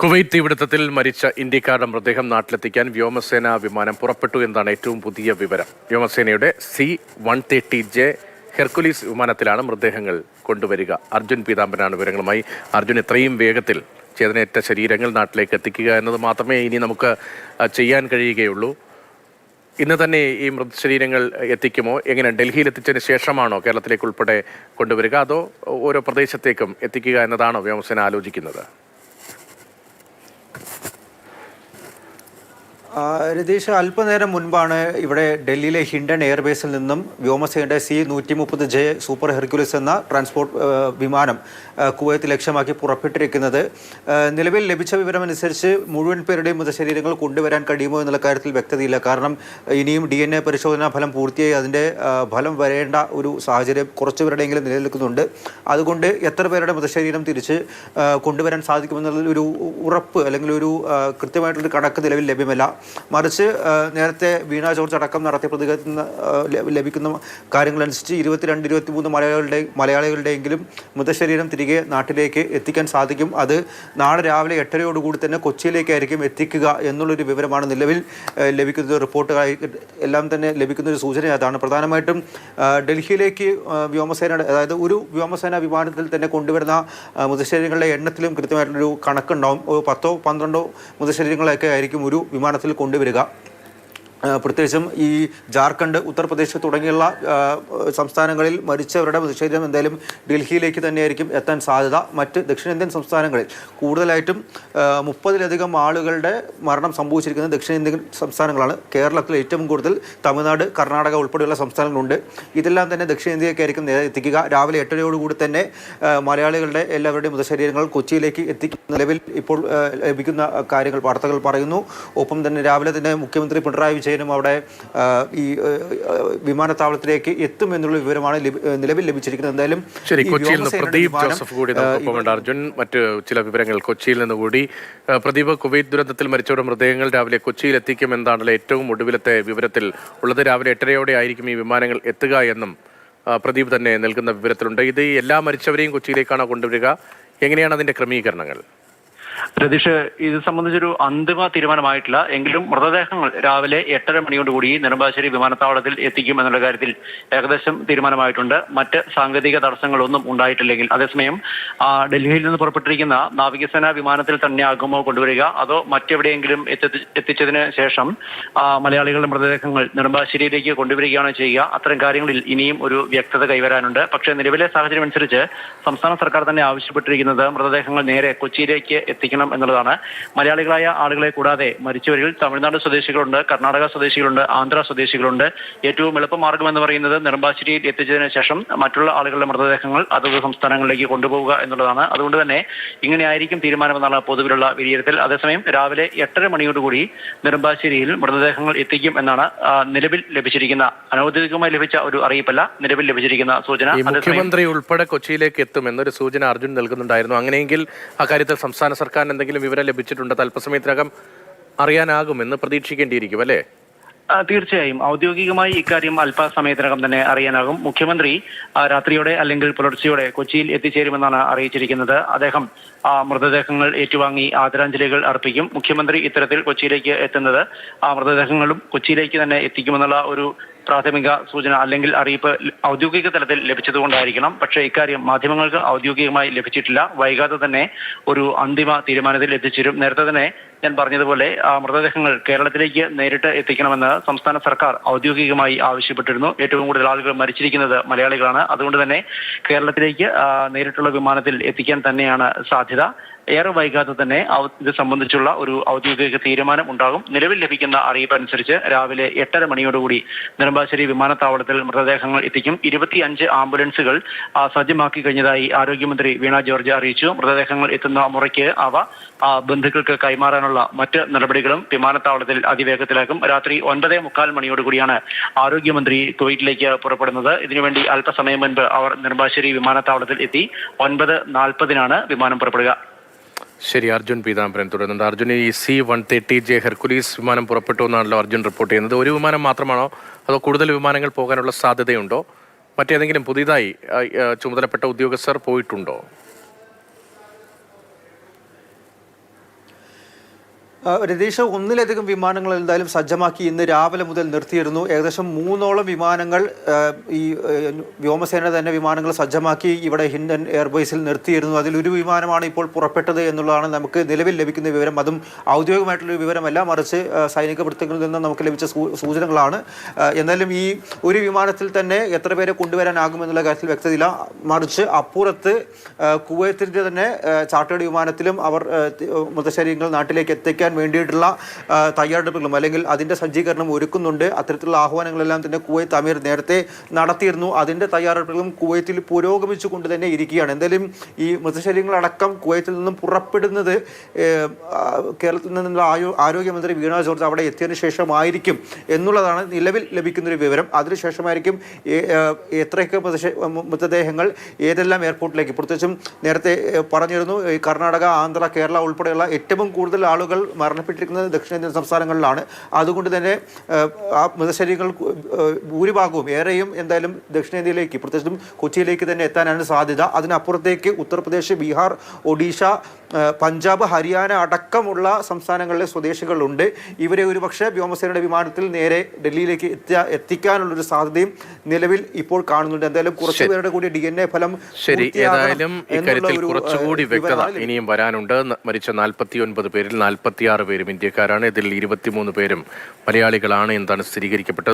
Kuwait തീപിടുത്തത്തിൽ മരിച്ച ഇന്ത്യക്കാരുടെ മൃതദേഹം നാട്ടിലെത്തിക്കാൻ വ്യോമസേന വിമാനം പുറപ്പെട്ടു എന്നാണ് ഏറ്റവും പുതിയ വിവരം. വ്യോമസേനയുടെ C one thirty J Hercules വിമാനത്തിലാണ് മൃതദേഹങ്ങൾ കൊണ്ടുവരിക. അർജുൻ പീതാംബരനാണ് വിവരങ്ങളുമായി. അർജുൻ ഇത്രയും വേഗത്തിൽ ചേതനേറ്റ ശരീരങ്ങൾ നാട്ടിലേക്ക് എത്തിക്കുക എന്നത് മാത്രമേ ഇനി നമുക്ക് ചെയ്യാൻ കഴിയുകയുള്ളൂ. ഇന്ന് തന്നെ ഈ മൃതശരീരങ്ങൾ എത്തിക്കുമോ? എങ്ങനെ ഡൽഹിയിൽ എത്തിച്ചതിന് ശേഷമാണോ കേരളത്തിലേക്ക് ഉൾപ്പെടെ കൊണ്ടുവരിക? അതോ ഓരോ പ്രദേശത്തേക്കും എത്തിക്കുക എന്നതാണോ വ്യോമസേന ആലോചിക്കുന്നത്? രതീഷ് അല്പനേരം മുൻപാണ് ഇവിടെ ഡൽഹിയിലെ ഹിൻഡൻ എയർബേസിൽ നിന്നും വ്യോമസേനയുടെ സി നൂറ്റി മുപ്പത് ജെ സൂപ്പർ ഹെർക്യുലിസ് എന്ന ട്രാൻസ്പോർട്ട് വിമാനം കുവൈത്ത് ലക്ഷ്യമാക്കി പുറപ്പെട്ടിരിക്കുന്നത്. നിലവിൽ ലഭിച്ച വിവരമനുസരിച്ച് മുഴുവൻ പേരുടെയും മൃതശരീരങ്ങൾ കൊണ്ടുവരാൻ കഴിയുമോ എന്നുള്ള കാര്യത്തിൽ വ്യക്തതയില്ല. കാരണം ഇനിയും ഡി എൻ എ പരിശോധനാ ഫലം പൂർത്തിയായി അതിന്റെ ഫലം വരേണ്ട ഒരു സാഹചര്യം കുറച്ച് പേരുടെയെങ്കിലും നിലനിൽക്കുന്നുണ്ട്. അതുകൊണ്ട് എത്ര പേരുടെ മൃതശരീരം തിരിച്ച് കൊണ്ടുവരാൻ സാധിക്കുമെന്നുള്ള ഒരു ഉറപ്പ് അല്ലെങ്കിൽ ഒരു കൃത്യമായിട്ടൊരു കണക്ക് നിലവിൽ ലഭ്യമല്ല. മറിച്ച് നേരത്തെ വീണ ജോർജ് അടക്കം നടത്തിയ പ്രതികരണത്തിൽ നിന്ന് ലഭിക്കുന്ന കാര്യങ്ങളനുസരിച്ച് ഇരുപത്തിരണ്ട് ഇരുപത്തിമൂന്ന് മലയാളികളുടെ മലയാളികളുടെയെങ്കിലും മൃതശരീരം തിരികെ നാട്ടിലേക്ക് എത്തിക്കാൻ സാധിക്കും. അത് നാളെ രാവിലെ എട്ടരയോടുകൂടി തന്നെ കൊച്ചിയിലേക്കായിരിക്കും എത്തിക്കുക എന്നുള്ളൊരു വിവരമാണ് നിലവിൽ ലഭിക്കുന്നത്. റിപ്പോർട്ടുകളായി എല്ലാം തന്നെ ലഭിക്കുന്ന ഒരു സൂചന അതാണ്. പ്രധാനമായിട്ടും ഡൽഹിയിലേക്ക് വ്യോമസേന അതായത് ഒരു വ്യോമസേന വിമാനത്തിൽ തന്നെ കൊണ്ടുവരുന്ന മൃതശരീരങ്ങളുടെ എണ്ണത്തിലും കൃത്യമായിട്ടൊരു കണക്കുണ്ടാവും. പത്തോ പന്ത്രണ്ടോ മൃതശരീരങ്ങളൊക്കെ ആയിരിക്കും ഒരു വിമാനത്തിൽ കൊണ്ടുവരിക. പ്രത്യേകിച്ചും ഈ ജാർഖണ്ഡ് ഉത്തർപ്രദേശ് തുടങ്ങിയുള്ള സംസ്ഥാനങ്ങളിൽ മരിച്ചവരുടെ ശരീരം എന്തായാലും ഡൽഹിയിലേക്ക് തന്നെയായിരിക്കും എത്താൻ സാധ്യത. മറ്റ് ദക്ഷിണേന്ത്യൻ സംസ്ഥാനങ്ങളിൽ കൂടുതലായിട്ടും മുപ്പതിലധികം ആളുകളുടെ മരണം സംഭവിച്ചിരിക്കുന്നത് ദക്ഷിണേന്ത്യൻ സംസ്ഥാനങ്ങളാണ്. കേരളത്തിൽ ഏറ്റവും കൂടുതൽ തമിഴ്നാട് കർണാടക ഉൾപ്പെടെയുള്ള സംസ്ഥാനങ്ങളുണ്ട്. ഇതെല്ലാം തന്നെ ദക്ഷിണേന്ത്യക്കായിരിക്കും എത്തിക്കുക. രാവിലെ എട്ടരയോടുകൂടി തന്നെ മലയാളികളുടെ എല്ലാവരുടെയും മൃതശരീരങ്ങൾ കൊച്ചിയിലേക്ക് എത്തിക്കുന്ന നിലവിൽ ഇപ്പോൾ ലഭിക്കുന്ന കാര്യങ്ങൾ വാർത്തകൾ പറയുന്നു. ഒപ്പം തന്നെ രാവിലെ തന്നെ മുഖ്യമന്ത്രി പിണറായി വിജയനും അവിടെ ഈ വിമാനത്താവളത്തിലേക്ക് എത്തും എന്നുള്ള വിവരമാണ് നിലവിൽ ലഭിച്ചിരിക്കുന്നത്. എന്തായാലും ശരി കൊച്ചിയിൽ നിന്ന് പ്രദീപ് ജോസഫ് കൂടി നമുക്കൊപ്പമുണ്ട് അർജുൻ മറ്റ് ചില വിവരങ്ങൾ കൊച്ചിയിൽ നിന്ന് കൂടി. പ്രദീപ് കുവൈറ്റ് ദുരന്തത്തിൽ മരിച്ചവരുടെ മൃതദേഹങ്ങൾ രാവിലെ കൊച്ചിയിൽ എത്തിക്കും എന്താണല്ലോ ഏറ്റവും ഒടുവിലത്തെ വിവരത്തിൽ ഉള്ളത്. രാവിലെ എട്ടരയോടെ ആയിരിക്കും ഈ വിമാനങ്ങൾ എത്തുക എന്നും പ്രദീപ് തന്നെ നൽകുന്ന വിവരത്തിലുണ്ട്. ഇത് എല്ലാ മരിച്ചവരെയും കൊച്ചിയിലേക്കാണ് കൊണ്ടുവരിക. എങ്ങനെയാണ് അതിന്റെ ക്രമീകരണങ്ങൾ? രതീഷ് ഇത് സംബന്ധിച്ചൊരു അന്തിമ തീരുമാനമായിട്ടില്ല. എങ്കിലും മൃതദേഹങ്ങൾ രാവിലെ എട്ടര മണിയോടുകൂടി നെടുമ്പാശ്ശേരി വിമാനത്താവളത്തിൽ എത്തിക്കും എന്നുള്ള കാര്യത്തിൽ ഏകദേശം തീരുമാനമായിട്ടുണ്ട്. മറ്റ് സാങ്കേതിക തടസ്സങ്ങളൊന്നും ഉണ്ടായിട്ടില്ലെങ്കിൽ. അതേസമയം ഡൽഹിയിൽ നിന്ന് പുറപ്പെട്ടിരിക്കുന്ന നാവികസേന വിമാനത്തിൽ തന്നെ തന്നെയാകുമോ കൊണ്ടുവരിക അതോ മറ്റെവിടെയെങ്കിലും എത്തിച്ചതിന് ശേഷം മലയാളികളുടെ മൃതദേഹങ്ങൾ നെടുമ്പാശ്ശേരിയിലേക്ക് കൊണ്ടുവരികയാണോ ചെയ്യുക. അത്തരം കാര്യങ്ങളിൽ ഇനിയും ഒരു വ്യക്തത കൈവരാനുണ്ട്. പക്ഷേ നിലവിലെ സാഹചര്യം അനുസരിച്ച് സംസ്ഥാന സർക്കാർ തന്നെ ആവശ്യപ്പെട്ടിരിക്കുന്നത് മൃതദേഹങ്ങൾ നേരെ കൊച്ചിയിലേക്ക് എത്തിക്കണം എന്നുള്ളതാണ് മലയാളികളായ ആളുകളെ കൂടാതെ മരിച്ചവരിൽ തമിഴ്നാട് സ്വദേശികളുണ്ട് കർണാടക സ്വദേശികളുണ്ട് ആന്ധ്ര സ്വദേശികളുണ്ട്. ഏറ്റവും എളുപ്പമാർഗം എന്ന് പറയുന്നത് നെടുമ്പാശ്ശേരിയിൽ എത്തിച്ചതിന് ശേഷം മറ്റുള്ള ആളുകളുടെ മൃതദേഹങ്ങൾ അതത് സംസ്ഥാനങ്ങളിലേക്ക് കൊണ്ടുപോവുക എന്നുള്ളതാണ്. അതുകൊണ്ട് തന്നെ ഇങ്ങനെയായിരിക്കും തീരുമാനമെന്നാണ് പൊതുവിലുള്ള വിലയിരുത്തൽ. അതേസമയം രാവിലെ എട്ടര മണിയോടുകൂടി നെടുമ്പാശ്ശേരിയിൽ മൃതദേഹങ്ങൾ എത്തിക്കും എന്നാണ് നിലവിൽ ലഭിച്ചിരിക്കുന്ന അനൗദ്യോഗികമായി ലഭിച്ച ഒരു അറിയിപ്പല്ല നിലവിൽ ലഭിച്ചിരിക്കുന്ന സൂചന. മുഖ്യമന്ത്രി ഉൾപ്പെടെ കൊച്ചിയിലേക്ക് എത്തും എന്നൊരു സൂചന അർജുൻ നൽകുന്നുണ്ടായിരുന്നു. അങ്ങനെയെങ്കിൽ അക്കാര്യത്തിൽ സംസ്ഥാന സർക്കാരിന് എന്തെങ്കിലും വിവരം ലഭിച്ചിട്ടുണ്ട്? അല്പസമയത്തിനകം അറിയാനാകുമെന്ന് പ്രതീക്ഷിക്കേണ്ടിയിരിക്കും അല്ലേ? തീർച്ചയായും. ഔദ്യോഗികമായി ഇക്കാര്യം അല്പസമയത്തിനകം തന്നെ അറിയാനാകും. മുഖ്യമന്ത്രി രാത്രിയോടെ അല്ലെങ്കിൽ പുലർച്ചയോടെ കൊച്ചിയിൽ എത്തിച്ചേരുമെന്നാണ് അറിയിച്ചിരിക്കുന്നത്. അദ്ദേഹം മൃതദേഹങ്ങൾ ഏറ്റുവാങ്ങി ആദരാഞ്ജലികൾ അർപ്പിക്കും. മുഖ്യമന്ത്രി ഇത്തരത്തിൽ കൊച്ചിയിലേക്ക് എത്തുന്നത് ആ മൃതദേഹങ്ങളും കൊച്ചിയിലേക്ക് തന്നെ എത്തിക്കുമെന്നുള്ള ഒരു പ്രാഥമിക സൂചന അല്ലെങ്കിൽ അറിയിപ്പ് ഔദ്യോഗിക തലത്തിൽ ലഭിച്ചതുകൊണ്ടായിരിക്കണം. പക്ഷേ ഇക്കാര്യം മാധ്യമങ്ങൾക്ക് ഔദ്യോഗികമായി ലഭിച്ചിട്ടില്ല. വൈകാതെ തന്നെ ഒരു അന്തിമ തീരുമാനത്തിൽ എത്തിച്ചേരും. നേരത്തെ തന്നെ ഞാൻ പറഞ്ഞതുപോലെ ആ മൃതദേഹങ്ങൾ കേരളത്തിലേക്ക് നേരിട്ട് എത്തിക്കണമെന്ന് സംസ്ഥാന സർക്കാർ ഔദ്യോഗികമായി ആവശ്യപ്പെട്ടിരുന്നു. ഏറ്റവും കൂടുതൽ ആളുകൾ മരിച്ചിരിക്കുന്നത് മലയാളികളാണ്. അതുകൊണ്ട് തന്നെ കേരളത്തിലേക്ക് നേരിട്ടുള്ള വിമാനത്തിൽ എത്തിക്കാൻ തന്നെയാണ് സാധ്യത. ഏറെ വൈകാതെ തന്നെ ഇത് സംബന്ധിച്ചുള്ള ഒരു ഔദ്യോഗിക തീരുമാനം ഉണ്ടാകും. നിലവിൽ ലഭിക്കുന്ന അറിയിപ്പ് അനുസരിച്ച് രാവിലെ എട്ടര മണിയോടുകൂടി നെടുമ്പാശ്ശേരി വിമാനത്താവളത്തിൽ മൃതദേഹങ്ങൾ എത്തിക്കും. ഇരുപത്തിയഞ്ച് ആംബുലൻസുകൾ സജ്ജമാക്കി കഴിഞ്ഞതായി ആരോഗ്യമന്ത്രി വീണ ജോർജ് അറിയിച്ചു. മൃതദേഹങ്ങൾ എത്തുന്ന മുറയ്ക്ക് അവ ബന്ധുക്കൾക്ക് കൈമാറാനുള്ള മറ്റ് നടപടികളും വിമാനത്താവളത്തിൽ അതിവേഗത്തിലാക്കും രാത്രി ഒൻപതേ മുക്കാൽ മണിയോടുകൂടിയാണ് ആരോഗ്യമന്ത്രി കുവൈറ്റിലേക്ക് പുറപ്പെടുന്നത്. ഇതിനുവേണ്ടി അല്പസമയം മുൻപ് അവർ നെടുമ്പാശ്ശേരി വിമാനത്താവളത്തിൽ എത്തി. ഒൻപത് നാൽപ്പതിനാണ് വിമാനം പുറപ്പെടുക. ശരി അർജുൻ പീതാംബരൻ തുടരുന്നുണ്ട്. അർജുൻ ഈ C one thirty J Hercules വിമാനം പുറപ്പെട്ടു എന്നാണല്ലോ അർജുൻ റിപ്പോർട്ട് ചെയ്യുന്നത്. ഒരു വിമാനം മാത്രമാണോ അതോ കൂടുതൽ വിമാനങ്ങൾ പോകാനുള്ള സാധ്യതയുണ്ടോ? മറ്റേതെങ്കിലും പുതിയതായി ചുമതലപ്പെട്ട ഉദ്യോഗസ്ഥർ പോയിട്ടുണ്ടോ? രതീഷ് ഒന്നിലധികം വിമാനങ്ങൾ എന്തായാലും സജ്ജമാക്കി ഇന്ന് രാവിലെ മുതൽ നിർത്തിയിരുന്നു. ഏകദേശം മൂന്നോളം വിമാനങ്ങൾ ഈ വ്യോമസേന തന്നെ വിമാനങ്ങൾ സജ്ജമാക്കി ഇവിടെ ഹിൻഡൻ എയർബേസിൽ നിർത്തിയിരുന്നു. അതിലൊരു വിമാനമാണ് ഇപ്പോൾ പുറപ്പെട്ടത് എന്നുള്ളതാണ് നമുക്ക് നിലവിൽ ലഭിക്കുന്ന വിവരം. അതും ഔദ്യോഗികമായിട്ടുള്ള വിവരമല്ല മറിച്ച് സൈനിക വൃത്തങ്ങളിൽ നിന്ന് നമുക്ക് ലഭിച്ച സൂചനകളാണ്. എന്നാലും ഈ ഒരു വിമാനത്തിൽ തന്നെ എത്ര പേരെ കൊണ്ടുവരാനാകുമെന്നുള്ള കാര്യത്തിൽ വ്യക്തതയില്ല. മറിച്ച് അപ്പുറത്ത് കുവൈത്തിന്റെ തന്നെ ചാർട്ടേഡ് വിമാനത്തിലും അവർ മൃതശരീരങ്ങൾ നാട്ടിലേക്ക് എത്തിക്കാൻ വേണ്ടിയിട്ടുള്ള തയ്യാറെടുപ്പുകളും അല്ലെങ്കിൽ അതിന്റെ സജ്ജീകരണം ഒരുക്കുന്നുണ്ട്. അത്തരത്തിലുള്ള ആഹ്വാനങ്ങളെല്ലാം തന്നെ കുവൈത്ത് അമീർ നേരത്തെ നടത്തിയിരുന്നു. അതിന്റെ തയ്യാറെടുപ്പുകളും കുവൈത്തിൽ പുരോഗമിച്ചു കൊണ്ട് തന്നെ ഇരിക്കുകയാണ്. എന്തായാലും ഈ മൃതശരീരങ്ങളടക്കം കുവൈത്തിൽ നിന്നും പുറപ്പെടുന്നത് കേരളത്തിൽ നിന്നുള്ള ആയോ ആരോഗ്യമന്ത്രി വീണ ജോർജ് അവിടെ എത്തിയതിനു ശേഷമായിരിക്കും എന്നുള്ളതാണ് നിലവിൽ ലഭിക്കുന്നൊരു വിവരം. അതിനുശേഷമായിരിക്കും എത്രയൊക്കെ മൃതദേഹങ്ങൾ ഏതെല്ലാം എയർപോർട്ടിലേക്ക് പ്രത്യേകിച്ചും നേരത്തെ പറഞ്ഞിരുന്നു കർണാടക ആന്ധ്ര കേരള ഉൾപ്പെടെയുള്ള ഏറ്റവും കൂടുതൽ ആളുകൾ മരണപ്പെട്ടിരിക്കുന്നത് ദക്ഷിണേന്ത്യൻ സംസ്ഥാനങ്ങളിലാണ്. അതുകൊണ്ട് തന്നെ ആ മൃതശരീരങ്ങൾ ഭൂരിഭാഗവും ഏറെയും എന്തായാലും ദക്ഷിണേന്ത്യയിലേക്ക് പ്രത്യേകിച്ചും കൊച്ചിയിലേക്ക് തന്നെ എത്താനാണ് സാധ്യത. അതിനപ്പുറത്തേക്ക് ഉത്തർപ്രദേശ് ബീഹാർ ഒഡീഷ പഞ്ചാബ് ഹരിയാന അടക്കമുള്ള സംസ്ഥാനങ്ങളിലെ സ്വദേശികളുണ്ട്. ഇവരെ ഒരുപക്ഷെ വ്യോമസേനയുടെ വിമാനത്തിൽ നേരെ ഡൽഹിയിലേക്ക് എത്തിയ എത്തിക്കാനുള്ളൊരു സാധ്യതയും നിലവിൽ ഇപ്പോൾ കാണുന്നുണ്ട്. എന്തായാലും കുറച്ച് പേരുടെ കൂടി ഡി എൻ എ ഫലം ശരി. ഏതായാലും ഇക്കാര്യത്തിൽ കുറച്ചുകൂടി വ്യക്തത ഇനിയും വരാനുണ്ട്. മരിച്ച നാൽപ്പത്തി ഒൻപത് പേരിൽ നാൽപ്പത്തിയാറ് പേരും ഇന്ത്യക്കാരാണ്. ഇതിൽ ഇരുപത്തിമൂന്ന് പേരും മലയാളികളാണ്. എന്താണ് സ്ഥിരീകരിക്കപ്പെട്ടത്?